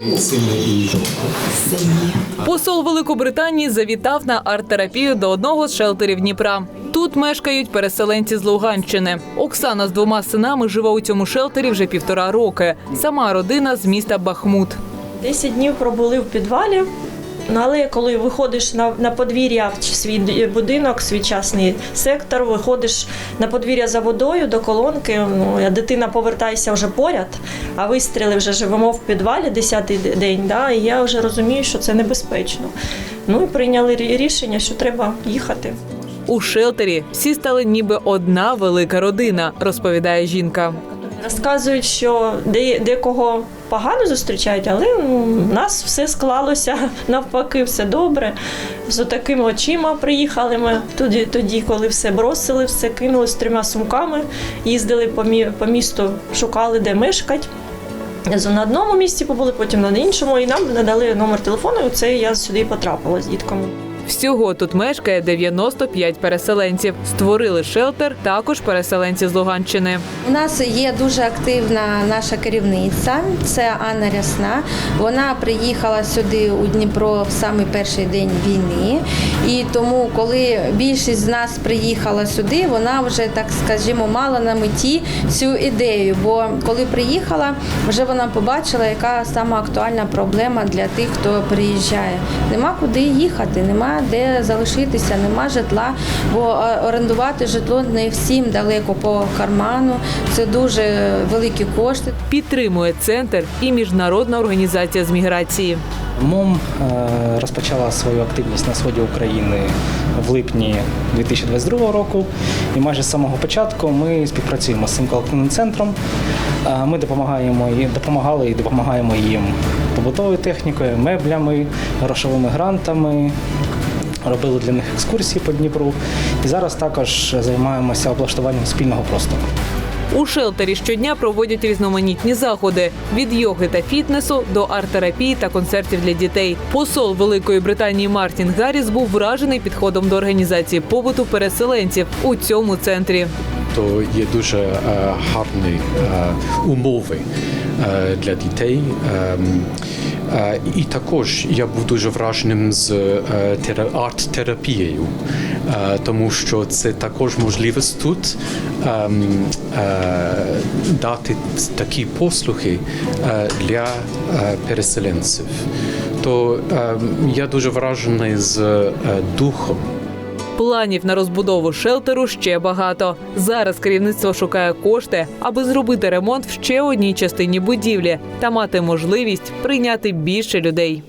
І. Посол Великобританії завітав на арт-терапію до одного з шелтерів Дніпра. Тут мешкають переселенці з Луганщини. Оксана з двома синами живе у цьому шелтері вже півтора роки. Сама родина з міста Бахмут. Десять днів пробули в підвалі. Ну, але коли виходиш на, на подвір'я в свій будинок, свій частний сектор, виходиш на подвір'я за водою до колонки, ну, дитина повертається вже поряд, а вистріли вже живемо в підвалі 10-й день, да, і я вже розумію, що це небезпечно. Ну і прийняли рішення, що треба їхати. У шелтері всі стали ніби одна велика родина, розповідає жінка. Розказують, що декого погано зустрічають, але ну, у нас все склалося навпаки, все добре. З такими очима приїхали ми тоді, тоді, коли все бросили, все кинули з трьома сумками, їздили по, мі, по місту, шукали, де мешкати. На одному місці побули, потім на іншому, і нам надали номер телефону. і Оце я сюди потрапила з дітками. Всього тут мешкає 95 переселенців. Створили шелтер також переселенці з Луганщини. У нас є дуже активна наша керівниця, це Анна Рясна. Вона приїхала сюди у Дніпро в самий перший день війни. І тому, коли більшість з нас приїхала сюди, вона вже так скажімо мала на меті цю ідею. Бо коли приїхала, вже вона побачила, яка сама актуальна проблема для тих, хто приїжджає. Нема куди їхати, нема де залишитися, нема житла, бо орендувати житло не всім далеко по карману. Це дуже великі кошти. Підтримує центр і міжнародна організація з міграції. МОМ е, розпочала свою активність на сході України в липні 2022 року. І майже з самого початку ми співпрацюємо з цим колективним центром. Е, Ми допомагаємо і допомагали і допомагаємо їм побутовою технікою, меблями, грошовими грантами. Робили для них екскурсії по Дніпру. І зараз також займаємося облаштуванням спільного простору. У шелтері щодня проводять різноманітні заходи від йоги та фітнесу до арт-терапії та концертів для дітей. Посол Великої Британії Мартін Гарріс був вражений підходом до організації побуту переселенців у цьому центрі. То є дуже е, гарні е, умови е, для дітей. Ем, І також я був дуже враженим з арт-терапією, тому що це також можливість тут ем, дати такі послуги для переселенців. То ем, я дуже вражений з духом. Планів на розбудову шелтеру ще багато. Зараз керівництво шукає кошти, аби зробити ремонт в ще одній частині будівлі та мати можливість прийняти більше людей.